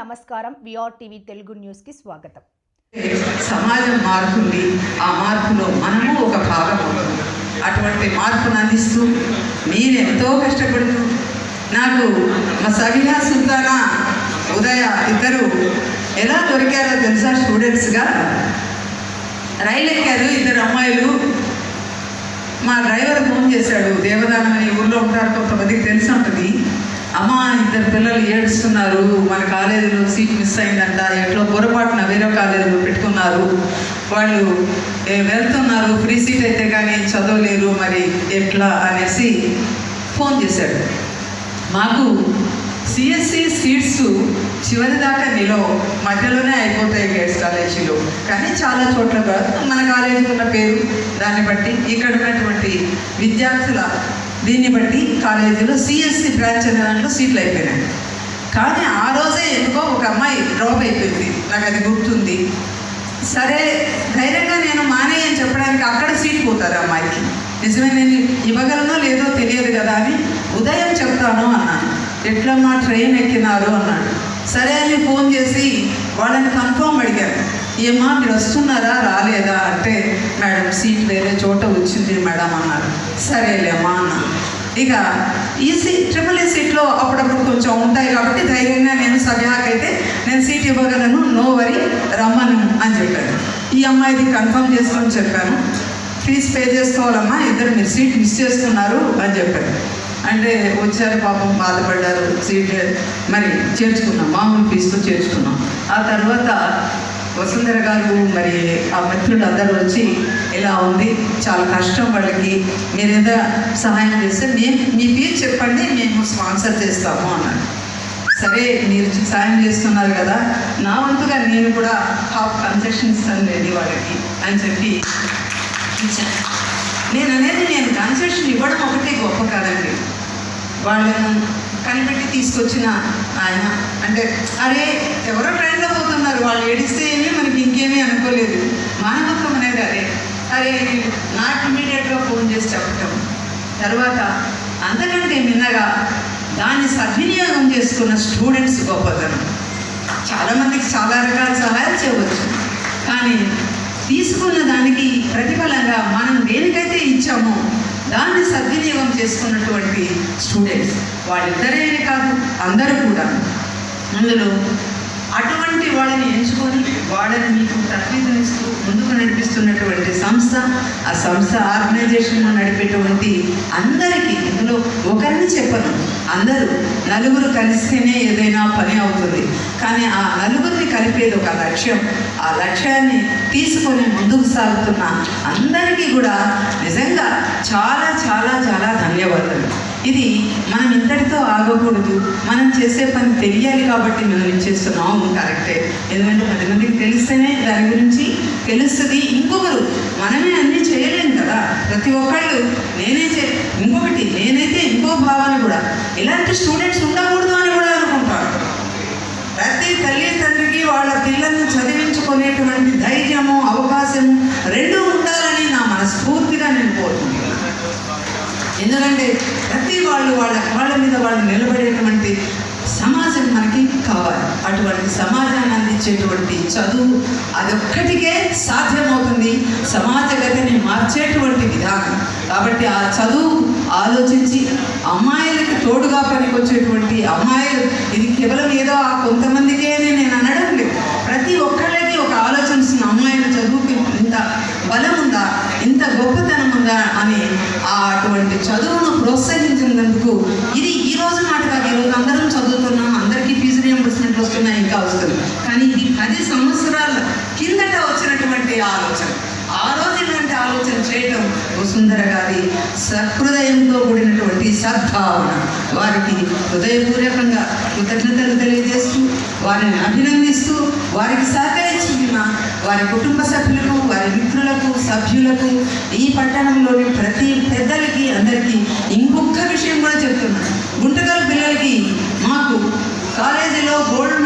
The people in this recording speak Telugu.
నమస్కారం. విఆర్ టీవీ తెలుగు న్యూస్కి స్వాగతం. సమాజం మారుతుంది ఆ మార్పులో మనము ఒక భాగం అటువంటి మార్పును అందిస్తూ నేను ఎంతో కష్టపడుతూ నాకు మా సవిహా సుల్తానా ఉదయ ఇద్దరు ఎలా దొరికారో తెలుసా స్టూడెంట్స్గా? రైలు ఎక్కారు ఇద్దరు అమ్మాయిలు. మా డ్రైవర్ ఫోన్ చేశాడు దేవదానం అనే ఊళ్ళో ఉంటారు కొంతమందికి తెలిసి ఉంటుంది. అమ్మ ఇద్దరు పిల్లలు ఏడుస్తున్నారు. మన కాలేజీలో సీట్ మిస్ అయిందంట. ఎట్లో పొరపాటున వేరే కాలేజీలో పెట్టుకున్నారు. వాళ్ళు వెళ్తున్నారు. ఫ్రీ సీట్ అయితే కానీ చదవలేరు. మరి ఎట్లా? అనేసి ఫోన్ చేశాడు. మాకు సిఎస్సి సీట్స్ చివరి దాకా నిలవ మధ్యలోనే అయిపోతాయి గేట్స్ కాలేజీలో. కానీ చాలా చోట్ల కూడా మన కాలేజీలో ఉన్న పేరు దాన్ని బట్టి ఇక్కడ ఉన్నటువంటి విద్యార్థుల దీన్ని బట్టి కాలేజీలో సిఎస్సి బ్రాంచ్ అనే దాంట్లో సీట్లు అయిపోయినాయి. కానీ ఆ రోజే ఎందుకో ఒక అమ్మాయి డ్రాప్ అయిపోయింది. నాకు అది గుర్తుంది. సరే ధైర్యంగా నేను మానే అని చెప్పడానికి అక్కడ సీట్ పోతారు అమ్మాయికి. నిజమే నేను ఇవ్వగలనో లేదో తెలియదు కదా అని ఉదయం చెప్తాను అన్నాను. ఎట్లమ్మా ట్రైన్ ఎక్కినారు అన్నాడు. సరే అని ఫోన్ చేసి వాళ్ళని కన్ఫర్మ్ అడిగాను. ఏమ్మా మీరు వస్తున్నారా రాలేదా? అంటే మేడం సీట్ వేరే చోట వచ్చింది మేడం అన్నారు. సరేలేమ్మా అన్న. ఇక ఈ సీట్ ట్రిపుల్ ఈ సీట్లో అప్పుడప్పుడు కొంచెం ఉంటాయి కాబట్టి ధైర్యంగా నేను సభ్యాకైతే నేను సీట్ ఇవ్వగలను నో వరి రమ్మను అని చెప్పాను ఈ అమ్మాయిది కన్ఫర్మ్ చేసుకొని చెప్పాను. ఫీజ్ పే చేసుకోవాలమ్మా ఇద్దరు మీరు సీట్ మిస్ చేసుకున్నారు అని చెప్పారు అంటే వచ్చారు పాపం బాధపడ్డారు సీట్ మరి చేర్చుకున్నాం మామూలు ఫీజుతో చేర్చుకున్నాం. ఆ తర్వాత వసుంధర గారు మరి ఆ మిత్రులు అందరూ వచ్చి ఇలా ఉంది చాలా కష్టం వాళ్ళకి. మీరు ఏదో సహాయం చేస్తే మేము మీ పేరు చెప్పండి మేము స్పాన్సర్ చేస్తాము అన్నారు సరే మీరు సాయం చేస్తున్నారు కదా నా వంతుగా నేను కూడా హాఫ్ కన్సెషన్ ఇస్తాను లేని వాళ్ళకి అని చెప్పి నేను అనేది నేను కన్సెషన్ ఇవ్వడం ఒకటే గొప్ప కాదండి. వాళ్ళను కనిపెట్టి తీసుకొచ్చిన ఆయన. అంటే అరే ఎవరో ట్రైన్లో పోతున్నారు. వాళ్ళు ఏడిస్తే ఏమీ మనకి ఇంకేమీ అనుకోలేదు. మానవత్వం అనేది అదే. అరే నాట్ ఇమీడియట్గా ఫోన్ చేసి చెప్పటం. తర్వాత అంతకంటే మిన్నగా దాన్ని సద్వినియోగం చేసుకున్న స్టూడెంట్స్ గొప్పతనం. చాలామందికి చాలా రకాల సహాయాలు చేయవచ్చు. కానీ తీసుకున్న దానికి ప్రతిఫలంగా మనం దేనికైతే ఇచ్చామో చేసుకున్నటువంటి స్టూడెంట్స్ వాళ్ళిద్దరే కాదు అందరూ కూడా అందులో అటువంటి వాళ్ళని ఎంచుకొని వాళ్ళని మీకు తరఫీదునిస్తూ ముందుకు నడిపిస్తున్నటువంటి సంస్థ ఆ సంస్థ ఆర్గనైజేషన్ నడిపేటువంటి అందరికీ ఇందులో ఒకరిని చెప్పను అందరూ నలుగురు కలిస్తేనే ఏదైనా పని అవుతుంది. కానీ ఆ నలుగురిని కలిపేది ఒక లక్ష్యం. ఆ లక్ష్యాన్ని తీసుకొని ముందుకు సాగుతున్న అందరికీ కూడా నిజంగా చాలా చాలా చాలా ధన్యవాదాలు. ఇది మనం ఇంతటితో ఆగకూడదు. మనం చేసే పని తెలియాలి కాబట్టి మనం చేస్తున్నాము కరెక్టే. ఎందుకంటే పది మందికి తెలిస్తేనే దాని గురించి తెలుస్తుంది. ఇంకొకరు మనమే అన్నీ చేయలేము కదా. ప్రతి ఒక్కళ్ళు నేనే చే ఇంకొకటి నేనైతే ఇంకో భావన కూడా. ఇలాంటి స్టూడెంట్స్ ఉండకూడదు అని కూడా అనుకుంటారు. ప్రతి తల్లి తండ్రికి వాళ్ళ పిల్లల్ని చదివించుకునేటువంటి ధైర్యము అవకాశము రెండు ఉండాలని నా మనస్ఫూర్తిగా నేను కోరుకుంటున్నాను ఎందుకంటే ప్రతి వాళ్ళు వాళ్ళ కాళ్ళ మీద వాళ్ళు నిలబడేటువంటి సమాజం మనకి కావాలి. అటువంటి సమాజాన్ని అందించేటువంటి చదువు అదొక్కటికే సాధ్యమవుతుంది. సమాజగతిని మార్చేటువంటి విధానం. కాబట్టి ఆ చదువు ఆలోచించి అమ్మాయిలకి తోడుగా పనికొచ్చేటువంటి అమ్మాయిలు ఇది కేవలం ఏదో ఆ కొంతమందికే నేను అనడం లేదు ప్రతి ఒక్కళ్ళకి ఒక ఆలోచన వస్తుంది అమ్మాయిల చదువుకి ఇంత బలం ఉందా ఇంత గొప్పతనం ఉందా అని ఆ అటువంటి చదువును ప్రోత్సహించినందుకు ఇది ఈ రోజు మాట కాదు ఈ రోజు అందరం చదువుతున్నాం. అందరికీ ఫీజు రియంబర్స్మెంట్ వస్తున్నాయి ఇంకా వస్తుంది. కానీ ఇది పది సంవత్సరాల కిందట వచ్చినటువంటి ఆలోచన. ఆ రోజు ఇలాంటి ఆలోచన చేయటం వసుంధర గారి సహృదయంతో కూడినటువంటి సద్భావన. వారికి హృదయపూర్వకంగా కృతజ్ఞతలు తెలియజేస్తూ వారిని అభినందిస్తూ వారికి సహకరించిన వారి కుటుంబ సభ్యులకు వారి మిత్రులకు సభ్యులకు ఈ పట్టణంలోని ప్రతి పెద్దలకి అందరికీ ఇంకొక విషయం కూడా చెప్తున్నాను గుంటకల్ పిల్లలకి మాకు కాలేజీలో గోల్డ్